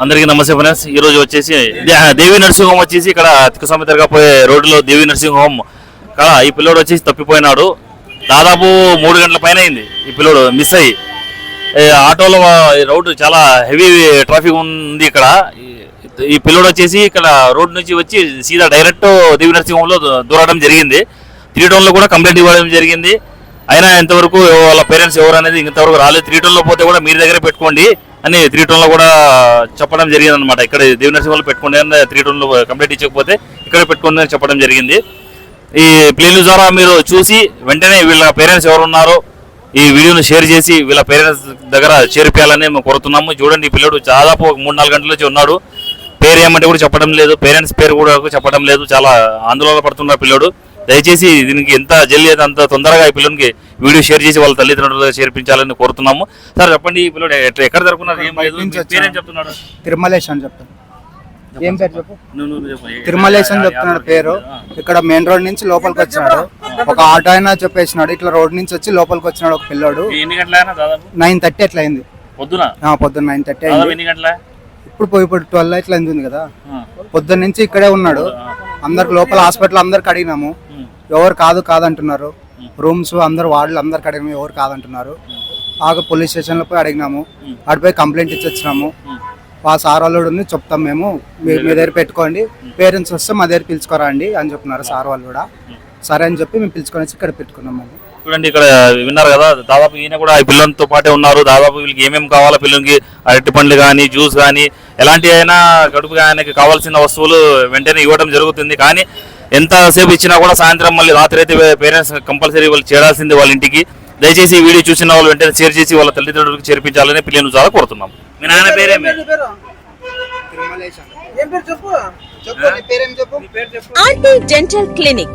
అందరికీ నమస్తే ఫ్రెండ్స్. ఈ రోజు వచ్చేసి దేవి నర్సింగ్ హోమ్ వచ్చేసి ఇక్కడ అతిక సమేతగా పోయే రోడ్డులో దేవి నర్సింగ్ హోమ్ ఇక్కడ ఈ పిల్లోడు వచ్చేసి తప్పిపోయినాడు. దాదాపు మూడు గంటల పైన అయింది ఈ పిల్లోడు మిస్ అయ్యి. ఆటోలో రోడ్డు చాలా హెవీ ట్రాఫిక్ ఉంది ఇక్కడ. ఈ- పిల్లోడు వచ్చేసి ఇక్కడ రోడ్ నుంచి వచ్చి సీదా డైరెక్ట్ దేవి నర్సింగ్ హోమ్లో దూరడం జరిగింది. త్రీ టౌన్లో కూడా కంప్లైంట్ ఇవ్వడం జరిగింది. అయినా ఇంతవరకు వాళ్ళ పేరెంట్స్ ఎవరు అనేది ఇంతవరకు రాలేదు. త్రీ టౌన్లో పోతే కూడా మీరు దగ్గర పెట్టుకోండి. అని త్రీ టోన్లో కూడా చెప్పడం జరిగింది అనమాట ఇక్కడ దేవి నర్సింగ్ హోమ్లో అని త్రీ టోన్లో కంప్లీట్ ఇచ్చకపోతే ఇక్కడ పెట్టుకోండి అని చెప్పడం జరిగింది. ఈ ప్లేన్ ద్వారా మీరు చూసి వెంటనే వీళ్ళ పేరెంట్స్ ఎవరు ఉన్నారో ఈ వీడియోను షేర్ చేసి వీళ్ళ పేరెంట్స్ దగ్గర చేర్పియాలని మేము కోరుతున్నాము. చూడండి ఈ పిల్లడు దాదాపు ఒక మూడు నాలుగు గంటల నుంచి ఉన్నాడు. పేరు ఏమంటే కూడా చెప్పడం లేదు. పేరెంట్స్ పేరు కూడా చెప్పడం లేదు. చాలా ఆందోళన పడుతున్నారు పిల్లడు. దయచేసి దీనికి ఎంత జల్లి అంత తొందరగా ఈ పిల్లనికి వీడియో షేర్ చేసి వాళ్ళ తల్లిదండ్రులుగా చేర్పించాలని కోరుతున్నాము. సార్ చెప్పండి ఈ పిల్లడు ఎట్ట- ఎక్కడ జరుపుకున్నారు? ఏం చెప్తున్నాడు? తిరుమలేష్ అని చెప్తాను ఏం పేరు చెప్పు. తిరుమలేష్ అని చెప్తున్నాడు పేరు. ఇక్కడ మెయిన్ రోడ్ నుంచి లోపలికి వచ్చినాడు. ఒక ఆటో అయినా చెప్పేసినాడు. ఇట్లా రోడ్ నుంచి వచ్చి లోపలికి వచ్చినాడు ఒక పిల్లోడు. నైన్ థర్టీ అట్లా అయింది. పొద్దున? పొద్దున్న నైన్ థర్టీ అయింది. ఇప్పుడు పోయి ఇప్పుడు ట్వెల్వ్ ఇట్లా అయింది కదా. పొద్దున్న నుంచి ఇక్కడే ఉన్నాడు. అందరికి లోపల హాస్పిటల్ అందరికి అడిగినాము. ఎవరు కాదు కాదంటున్నారు. రూమ్స్ అందరు వాళ్ళు అందరికి అడిగినాము ఎవరు కాదంటున్నారు. ఆగ పోలీస్ స్టేషన్లో పోయి అడిగినాము. ఆడిపోయి కంప్లైంట్ ఇచ్చి వచ్చినాము ఆ సార్ వాళ్ళు చెప్తాం మేము. మీ- మీ దగ్గర పెట్టుకోండి. పేరెంట్స్ వస్తే మా దగ్గర పిలుచుకోరండి అని చెప్తున్నారు సార్ వాళ్ళు కూడా. సరే అని చెప్పి మేము పిలుచుకొని ఇక్కడ పెట్టుకున్నాం మళ్ళీ చూడండి ఇక్కడ విన్నారు కదా దాదాపు ఈయన కూడా ఈ పిల్లలతో పాటే ఉన్నారు. దాదాపు వీళ్ళకి ఏమేమి కావాలో పిల్లలకి అరటి పండ్లు కానీ జ్యూస్ కానీ ఎలాంటి అయినా కడుపు ఆయనకి కావాల్సిన వస్తువులు వెంటనే ఇవ్వడం జరుగుతుంది. కానీ ఎంతసేపు ఇచ్చినా కూడా సాయంత్రం మళ్ళీ రాత్రి అయితే పేరెంట్స్ కంపల్సరీ వాళ్ళు చేరాల్సింది వాళ్ళ ఇంటికి. దయచేసి ఈ వీడియో చూసిన వాళ్ళు వెంటనే షేర్ చేసి వాళ్ళ తల్లిదండ్రులకు చేర్పించాలని పిల్లలు చాలా కోరుతున్నాం. మీ నాన్న పేరేమి ఆర్టీ డెంటల్ క్లినిక్.